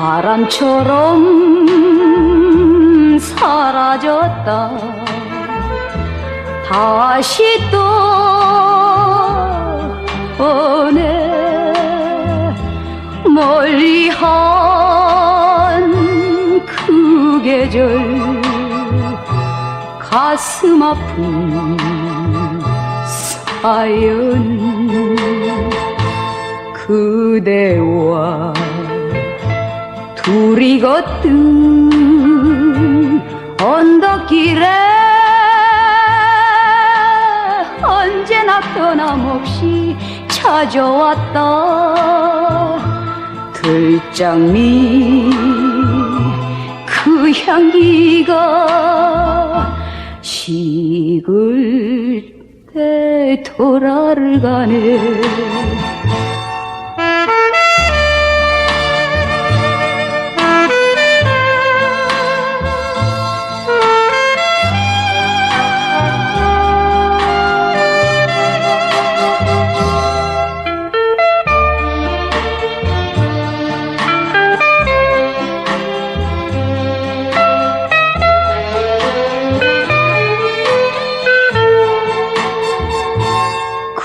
그날처럼 사라졌다. 다시 또 오네. 멀리한 그 계절 가슴 아픈 사연. 그대와 둘이 걷던 언덕길에 언제나 변함없이 찾아왔다. 들장미 그 향기가 식을 때 돌아를 가네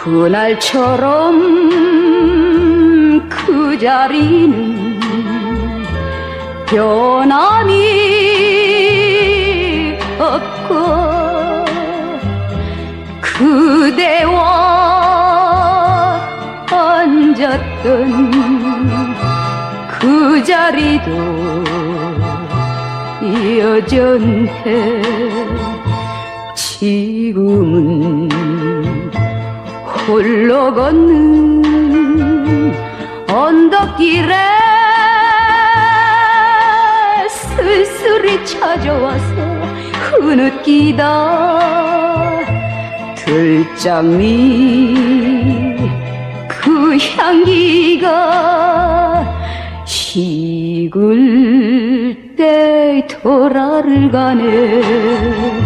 그날처럼 그 자리는 변함이 없고 그대와 앉았던 그 자리도 여전해 지금은 홀로 걷는 언덕길에 쓸쓸히 찾아와서 흐느끼다. 들장미 그 향기가 식을 때 돌아를 가네